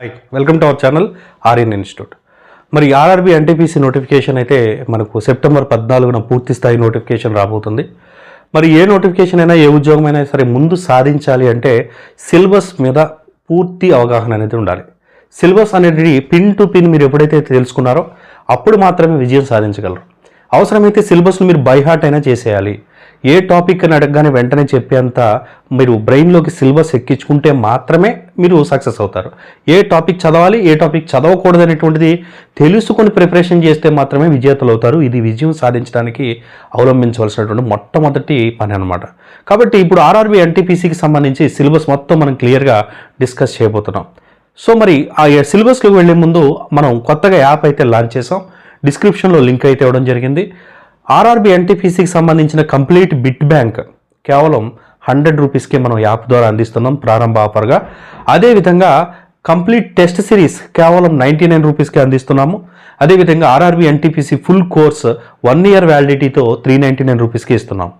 Hi welcome to our channel Aryan institute. మరి RRB NTPC notification అయితే మనకు September పద్నాలుగున పూర్తి స్థాయి నోటిఫికేషన్ రాబోతుంది. మరి ఏ నోటిఫికేషన్ అయినా ఏ ఉద్యోగం అయినా సరే ముందు సాధించాలి అంటే సిలబస్ మీద పూర్తి అవగాహన అనేది ఉండాలి. సిలబస్ అనేది పిన్ టు పిన్ మీరు ఎప్పుడైతే తెలుసుకున్నారో అప్పుడు మాత్రమే విజయం సాధించగలరు. అవసరమైతే సిలబస్ను మీరు బైహార్ట్ అయినా చేసేయాలి. ఏ టాపిక్ అని అడగగానే వెంటనే చెప్పేంత మీరు బ్రెయిన్లోకి సిలబస్ ఎక్కించుకుంటే మాత్రమే మీరు సక్సెస్ అవుతారు. ఏ టాపిక్ చదవాలి ఏ టాపిక్ చదవకూడదు అనేటువంటిది తెలుసుకొని ప్రిపరేషన్ చేస్తే మాత్రమే విజేతలు అవుతారు. ఇది విజయం సాధించడానికి అవలంబించవలసినటువంటి మొట్టమొదటి పని అనమాట కాబట్టి ఇప్పుడు ఆర్ఆర్బి ఎన్టీపీసీకి సంబంధించి సిలబస్ మొత్తం మనం క్లియర్గా డిస్కస్ చేయబోతున్నాం. సో మరి ఆ సిలబస్లోకి వెళ్ళే ముందు మనం కొత్తగా యాప్ అయితే లాంచ్ చేసాం. డిస్క్రిప్షన్లో లింక్ అయితే ఇవ్వడం జరిగింది. ఆర్ఆర్బి ఎన్టీపీసీకి సంబంధించిన కంప్లీట్ బిట్ బ్యాంక్ కేవలం హండ్రెడ్ రూపీస్కి మనం యాప్ ద్వారా అందిస్తున్నాం ప్రారంభ ఆఫర్గా. అదేవిధంగా కంప్లీట్ టెస్ట్ సిరీస్ కేవలం నైంటీ నైన్ రూపీస్కి అందిస్తున్నాము. అదేవిధంగా RRB NTPC full course one year వ్యాలిడిటీతో three ninety nine రూపీస్కి ఇస్తున్నాం.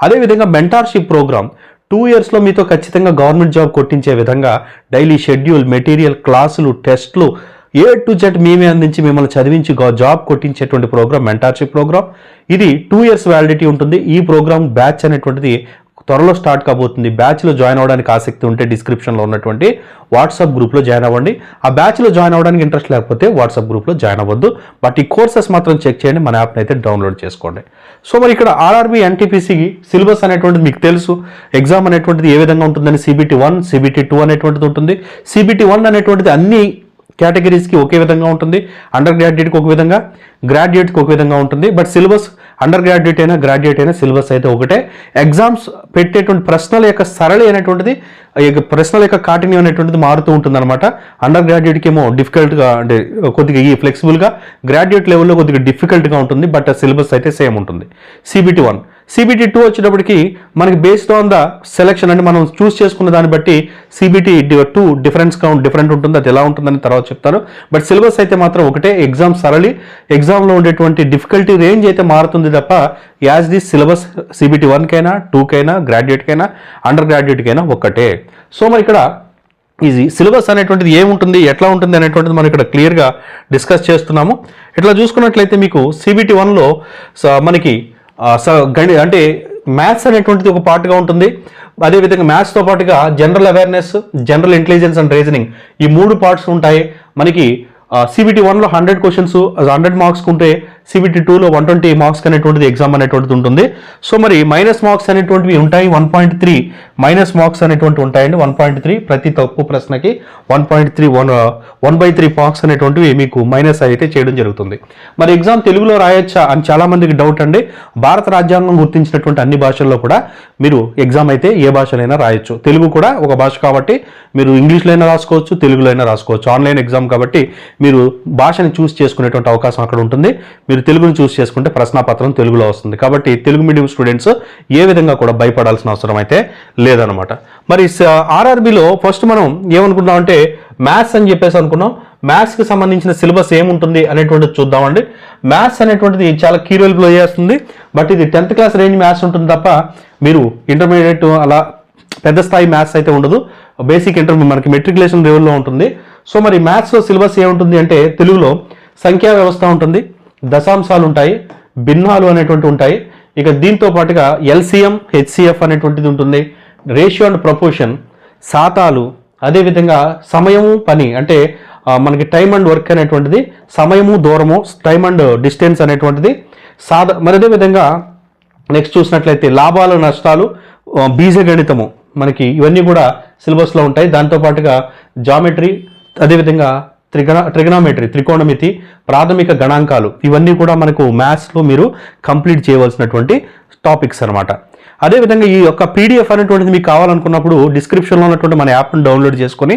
అదేవిధంగా మెంటార్షిప్ ప్రోగ్రామ్ టూ ఇయర్స్లో మీతో ఖచ్చితంగా గవర్నమెంట్ జాబ్ కొట్టించే విధంగా డైలీ షెడ్యూల్ మెటీరియల్ క్లాసులు టెస్ట్లు ఏ టు జెడ్ మేమే అందించి మిమ్మల్ని చదివించి జాబ్ కొట్టించేటువంటి ప్రోగ్రామ్ మెంటార్షిప్ ప్రోగ్రామ్ ఇది టూ ఇయర్స్ వ్యాలిడిటీ ఉంటుంది. ఈ ప్రోగ్రామ్ బ్యాచ్ అనేటువంటిది త్వరలో స్టార్ట్ కాబోతుంది. బ్యాచ్లో జాయిన్ అవ్వడానికి ఆసక్తి ఉంటే డిస్క్రిప్షన్లో ఉన్నటువంటి వాట్సాప్ గ్రూప్లో జాయిన్ అవ్వండి. ఆ బ్యాచ్లో జాయిన్ అవ్వడానికి ఇంట్రెస్ట్ లేకపోతే వాట్సాప్ గ్రూప్లో జాయిన్ అవ్వద్దు. బట్ ఈ కోర్సెస్ మాత్రం చెక్ చేయండి. మన యాప్ని అయితే డౌన్లోడ్ చేసుకోండి. సో మరి ఇక్కడ ఆర్ఆర్బీ ఎన్టీపీసీకి సిలబస్ అనేటువంటిది మీకు తెలుసు. ఎగ్జామ్ అనేటువంటిది ఏ విధంగా ఉంటుందని? సిబిటి వన్ సిబిటి టూ అనేటువంటిది ఉంటుంది. సిబిటి వన్ అనేటువంటిది అన్ని కేటగిరీస్కి ఒకే విధంగా ఉంటుంది అండర్ గ్రాడ్యుయేట్కి ఒక విధంగా గ్రాడ్యుయేట్కి ఒక విధంగా ఉంటుంది. బట్ సిలబస్ అండర్ గ్రాడ్యుయేట్ అయినా గ్రాడ్యుయేట్ అయినా సిలబస్ అయితే ఒకటే. ఎగ్జామ్స్ పెట్టేటువంటి ప్రశ్నల యొక్క సరళి అనేటువంటిది యొక్క ప్రశ్నల యొక్క కాఠిన్యం అనేటువంటిది మారుతూ ఉంటుంది అనమాట అండర్ గ్రాడ్యుయేట్కి ఏమో డిఫికల్ట్గా అంటే కొద్దిగా ఈ ఫ్లెక్సిబుల్గా గ్రాడ్యుయేట్ లెవెల్లో కొద్దిగా డిఫికల్ట్గా ఉంటుంది బట్ సిలబస్ అయితే సేమ్ ఉంటుంది. సిబిటి వన్ సిబిటీ టూ వచ్చేటప్పటికి మనకి బేస్డ్ ఆన్ ద సెలెక్షన్ అంటే మనం చూస్ చేసుకున్న దాన్ని బట్టి CBT two difference count different ఉంటుంది అది ఎలా ఉంటుందని తర్వాత చెప్తారు బట్ సిలబస్ అయితే మాత్రం ఒకటే ఎగ్జామ్ సరళి ఎగ్జామ్లో ఉండేటువంటి డిఫికల్టీ రేంజ్ అయితే మారుతుంది తప్ప యాజ్ ది సిలబస్ సిబిటీ వన్కైనా టూకైనా గ్రాడ్యుయేట్కైనా అండర్ గ్రాడ్యుయేట్కైనా ఒక్కటే. సో మరి ఇక్కడ ఇది సిలబస్ అనేటువంటిది ఏముంటుంది ఎట్లా ఉంటుంది అనేటువంటిది మనం ఇక్కడ క్లియర్గా డిస్కస్ చేస్తున్నాము. ఇట్లా చూసుకున్నట్లయితే మీకు సిబిటి వన్లో మనకి గణి అంటే మ్యాథ్స్ అనేటువంటిది ఒక పార్ట్గా ఉంటుంది. అదేవిధంగా మ్యాథ్స్తో పాటుగా general awareness general intelligence and reasoning ఈ మూడు పార్ట్స్ ఉంటాయి. మనకి సిబిటి వన్లో హండ్రెడ్ క్వశ్చన్స్ హండ్రెడ్ మార్క్స్ ఉంటే సిబిటి టూలో వన్ ట్వంటీ మార్క్స్ అనేటువంటిది ఎగ్జామ్ అనేటువంటిది ఉంటుంది. సో మరి మైనస్ మార్క్స్ అనేటువంటివి ఉంటాయి one point three minus marks అనేటువంటివి ఉంటాయండి. వన్ పాయింట్ త్రీ ప్రతి తప్పు ప్రశ్నకి one point three one one by three marks అనేటువంటివి మీకు మైనస్ అయితే చేయడం జరుగుతుంది. మరి ఎగ్జామ్ తెలుగులో రాయొచ్చా అని చాలామందికి డౌట్ అండి. భారత రాజ్యాంగం గుర్తించినటువంటి అన్ని భాషల్లో కూడా మీరు ఎగ్జామ్ అయితే ఏ భాషలైనా రాయొచ్చు. తెలుగు కూడా ఒక భాష కాబట్టి మీరు ఇంగ్లీష్లో అయినా రాసుకోవచ్చు తెలుగులో అయినా రాసుకోవచ్చు. ఆన్లైన్ ఎగ్జామ్ కాబట్టి మీరు భాషని చూస్ చేసుకునేటువంటి అవకాశం అక్కడ ఉంటుంది. మీరు తెలుగుని చూస్ చేసుకుంటే ప్రశ్నాపత్రం తెలుగులో వస్తుంది. కాబట్టి తెలుగు మీడియం స్టూడెంట్స్ ఏ విధంగా కూడా భయపడాల్సిన అవసరం అయితే లేదనమాట మరి ఆర్ఆర్బిలో ఫస్ట్ మనం ఏమనుకున్నాం అంటే మ్యాథ్స్ అని చెప్పేసి అనుకున్నాం. మ్యాథ్స్కి సంబంధించిన సిలబస్ ఏముంటుంది అనేటువంటిది చూద్దామండి. మ్యాథ్స్ అనేటువంటిది చాలా కీ రోల్ ప్లే చేస్తుంది. బట్ ఇది టెన్త్ క్లాస్ రేంజ్ మ్యాథ్స్ ఉంటుంది తప్ప మీరు ఇంటర్మీడియట్ అలా పెద్ద స్థాయి మ్యాథ్స్ అయితే ఉండదు. బేసిక్ ఇంటర్ మనకి మెట్రికులేషన్ లెవెల్లో ఉంటుంది. సో మరి మ్యాథ్స్లో సిలబస్ ఏముంటుంది అంటే తెలుగులో సంఖ్యా వ్యవస్థ ఉంటుంది. దశాంశాలు ఉంటాయి భిన్నాలు అనేటువంటి ఉంటాయి. ఇక దీంతో పాటుగా ఎల్సిఎం హెచ్సిఎఫ్ అనేటువంటిది ఉంటుంది. రేషియో అండ్ ప్రపోర్షన్ శాతాలు అదేవిధంగా సమయము పని అంటే మనకి టైం అండ్ వర్క్ అనేటువంటిది సమయము దూరము టైం అండ్ డిస్టెన్స్ అనేటువంటిది. సాధ మరి అదేవిధంగా నెక్స్ట్ చూసినట్లయితే లాభాలు నష్టాలు బీజగణితము మనకి ఇవన్నీ కూడా సిలబస్లో ఉంటాయి. దాంతో పాటుగా జామెట్రీ అదేవిధంగా త్రిగణ ట్రిగనామెట్రీ త్రికోణమితి ప్రాథమిక గణాంకాలు ఇవన్నీ కూడా మనకు మ్యాథ్స్లో మీరు కంప్లీట్ చేయవలసినటువంటి టాపిక్స్ అనమాట అదేవిధంగా ఈ యొక్క పీడిఎఫ్ అనేటువంటిది మీకు కావాలనుకున్నప్పుడు డిస్క్రిప్షన్లో ఉన్నటువంటి మన యాప్ను డౌన్లోడ్ చేసుకొని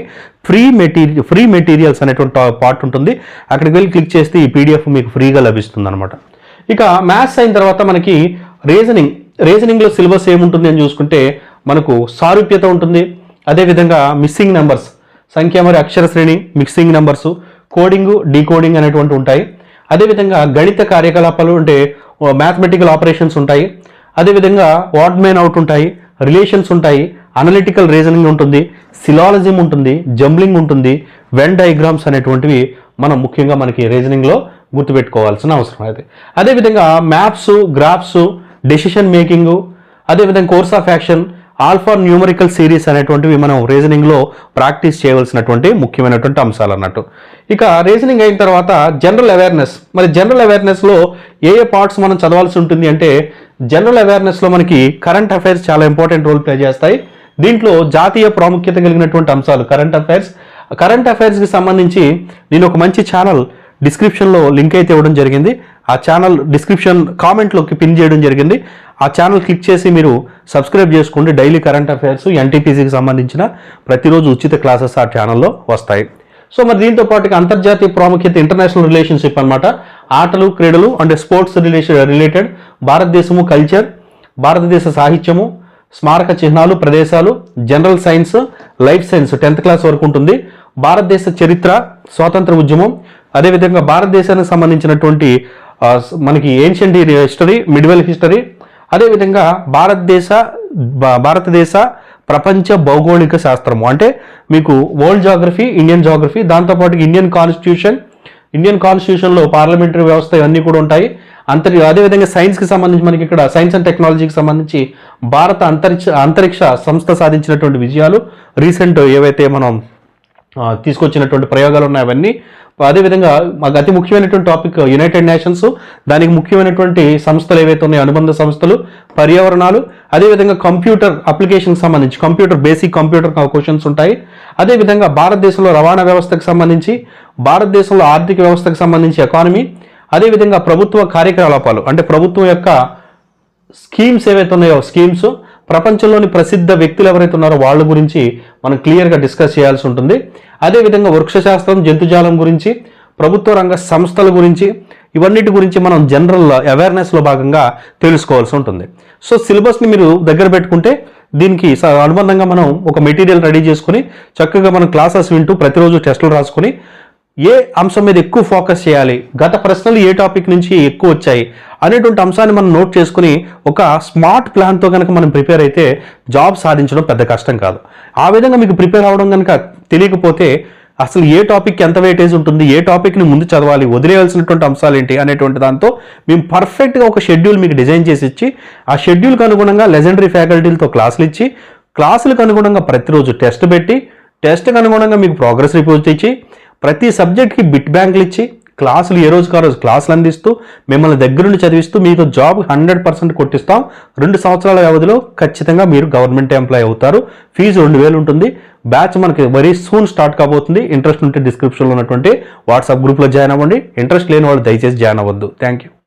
ఫ్రీ మెటీరియల్ ఫ్రీ మెటీరియల్స్ అనేటువంటి పార్ట్ ఉంటుంది. అక్కడికి వెళ్ళి క్లిక్ చేస్తే ఈ పీడిఎఫ్ మీకు ఫ్రీగా లభిస్తుంది అనమాట ఇక మ్యాథ్స్ అయిన తర్వాత మనకి రీజనింగ్ రీజనింగ్లో సిలబస్ ఏముంటుంది అని చూసుకుంటే మనకు సారూప్యత ఉంటుంది. అదేవిధంగా మిస్సింగ్ నెంబర్స్ సంఖ్య మరి అక్షర శ్రేణి మిక్సింగ్ నెంబర్స్ కోడింగ్ డీకోడింగ్ అనేటువంటి ఉంటాయి. అదేవిధంగా గణిత కార్యకలాపాలు అంటే మ్యాథమెటికల్ ఆపరేషన్స్ ఉంటాయి. అదేవిధంగా వార్డ్ మ్యాన్ అవుట్ ఉంటాయి రిలేషన్స్ ఉంటాయి అనలిటికల్ రీజనింగ్ ఉంటుంది సిలాలజిం ఉంటుంది జంబ్లింగ్ ఉంటుంది వెన్ డయాగ్రామ్స్ అనేటువంటివి మనం ముఖ్యంగా మనకి రీజనింగ్లో గుర్తుపెట్టుకోవాల్సిన అవసరం అయితే. అదేవిధంగా మ్యాప్స్ గ్రాఫ్స్ డెసిషన్ మేకింగ్ అదేవిధంగా course of action alpha numerical series అనేటువంటివి మనం రీజనింగ్లో ప్రాక్టీస్ చేయవలసినటువంటి ముఖ్యమైనటువంటి అంశాలు అన్నట్టు. ఇక రీజనింగ్ అయిన తర్వాత జనరల్ అవేర్నెస్. మరి జనరల్ అవేర్నెస్లో ఏ ఏ పార్ట్స్ మనం చదవాల్సి ఉంటుంది అంటే జనరల్ అవేర్నెస్లో మనకి కరెంట్ అఫైర్స్ చాలా ఇంపార్టెంట్ రోల్ ప్లే చేస్తాయి. దీంట్లో జాతీయ ప్రాముఖ్యత కలిగినటువంటి అంశాలు కరెంట్ అఫైర్స్. కరెంట్ అఫైర్స్కి సంబంధించి నేను ఒక మంచి ఛానల్ డిస్క్రిప్షన్లో లింక్ అయితే ఇవ్వడం జరిగింది. ఆ ఛానల్ డిస్క్రిప్షన్ కామెంట్లోకి పిన్ చేయడం జరిగింది. ఆ ఛానల్ క్లిక్ చేసి మీరు సబ్స్క్రైబ్ చేసుకోండి. డైలీ కరెంట్ అఫైర్స్ ఎన్టీపీసీకి సంబంధించిన ప్రతిరోజు ఉచిత క్లాసెస్ ఆ ఛానల్లో వస్తాయి. సో మరి దీంతో పాటుగా అంతర్జాతీయ ప్రాముఖ్యత ఇంటర్నేషనల్ రిలేషన్షిప్ అన్నమాట. ఆటలు క్రీడలు అంటే స్పోర్ట్స్ రిలేషన్ రిలేటెడ్ భారతదేశము కల్చర్ భారతదేశ సాహిత్యము స్మారక చిహ్నాలు ప్రదేశాలు general science life science tenth class వరకు ఉంటుంది. భారతదేశ చరిత్ర స్వాతంత్ర ఉద్యమం అదేవిధంగా భారతదేశానికి సంబంధించినటువంటి మనకి ఏన్షియంట్ హిస్టరీ మిడివల్ హిస్టరీ అదేవిధంగా భారతదేశ భారతదేశ ప్రపంచ భౌగోళిక శాస్త్రము. అంటే మీకు వరల్డ్ జాగ్రఫీ ఇండియన్ జాగ్రఫీ దాంతోపాటు ఇండియన్ కాన్స్టిట్యూషన్ ఇండియన్ కాన్స్టిట్యూషన్లో పార్లమెంటరీ వ్యవస్థ ఇవన్నీ కూడా ఉంటాయి. అంతరి అదేవిధంగా సైన్స్కి సంబంధించి మనకి ఇక్కడ సైన్స్ అండ్ టెక్నాలజీకి సంబంధించి భారత అంతరిక్ష అంతరిక్ష సంస్థ సాధించినటువంటి విజయాలు రీసెంట్ ఏవైతే మనం తీసుకొచ్చినటువంటి ప్రయోగాలు ఉన్నాయి అవన్నీ. అదేవిధంగా మాకు అతి ముఖ్యమైనటువంటి టాపిక్ యునైటెడ్ నేషన్స్ దానికి ముఖ్యమైనటువంటి సంస్థలు ఏవైతే ఉన్నాయో అనుబంధ సంస్థలు పర్యావరణాలు అదేవిధంగా కంప్యూటర్ అప్లికేషన్కి సంబంధించి కంప్యూటర్ బేసిక్ కంప్యూటర్ క్వశ్చన్స్ ఉంటాయి. అదేవిధంగా భారతదేశంలో రవాణా వ్యవస్థకు సంబంధించి భారతదేశంలో ఆర్థిక వ్యవస్థకు సంబంధించి ఎకానమీ అదేవిధంగా ప్రభుత్వ కార్యకలాపాలు అంటే ప్రభుత్వం యొక్క స్కీమ్స్ ఏవైతే ఉన్నాయో స్కీమ్స్ ప్రపంచంలోని ప్రసిద్ధ వ్యక్తులు ఎవరైతే ఉన్నారో వాళ్ళ గురించి మనం క్లియర్గా డిస్కస్ చేయాల్సి ఉంటుంది. అదేవిధంగా వృక్షశాస్త్రం జంతుజాలం గురించి ప్రభుత్వ రంగ సంస్థల గురించి ఇవన్నిటి గురించి మనం జనరల్ అవేర్నెస్లో భాగంగా తెలుసుకోవాల్సి ఉంటుంది. సో సిలబస్ని మీరు దగ్గర పెట్టుకుంటే దీనికి స- అనుబంధంగా మనం ఒక మెటీరియల్ రెడీ చేసుకుని చక్కగా మనం క్లాసెస్ వింటూ ప్రతిరోజు టెస్టులు రాసుకుని ఏ అంశం మీద ఎక్కువ ఫోకస్ చేయాలి? గత ప్రశ్నలు ఏ టాపిక్ నుంచి ఎక్కువ వచ్చాయి? అనేటువంటి అంశాన్ని మనం నోట్ చేసుకుని ఒక స్మార్ట్ ప్లాన్తో కనుక మనం ప్రిపేర్ అయితే జాబ్ సాధించడం పెద్ద కష్టం కాదు. ఆ విధంగా మీకు ప్రిపేర్ అవ్వడం కనుక తెలియకపోతే అసలు ఏ టాపిక్ ఎంత వెయిటేజ్ ఉంటుంది? ఏ టాపిక్ని ముందు చదవాలి? వదిలేయాల్సినటువంటి అంశాలు ఏంటి? అనేటువంటి దాంతో మేము పర్ఫెక్ట్గా ఒక షెడ్యూల్ మీకు డిజైన్ చేసి ఇచ్చి ఆ షెడ్యూల్కి అనుగుణంగా లెజెండరీ ఫ్యాకల్టీలతో క్లాసులు ఇచ్చి క్లాసులకు అనుగుణంగా ప్రతిరోజు టెస్ట్ పెట్టి టెస్ట్కి అనుగుణంగా మీకు ప్రోగ్రెస్ రిపోర్ట్ ఇచ్చి ప్రతి సబ్జెక్ట్కి బిట్ బ్యాంకులు ఇచ్చి క్లాసులు ఏ రోజుకు ఆ రోజు క్లాసులు అందిస్తూ మిమ్మల్ని దగ్గరుండి చదివిస్తూ మీకు జాబ్ హండ్రెడ్ పర్సెంట్ కొట్టిస్తాం. రెండు సంవత్సరాల వ్యవధిలో ఖచ్చితంగా మీరు గవర్నమెంట్ ఎంప్లాయ్ అవుతారు. ఫీజు రెండు వేలు ఉంటుంది. బ్యాచ్ మనకి వెరీ సూన్ స్టార్ట్ కాబోతుంది. ఇంట్రెస్ట్ ఉంటే డిస్క్రిప్షన్లో ఉన్నటువంటి వాట్సాప్ గ్రూప్లో జాయిన్ అవ్వండి. ఇంట్రెస్ట్ లేని వాళ్ళు దయచేసి జాయిన్ అవ్వద్దు. Thank you.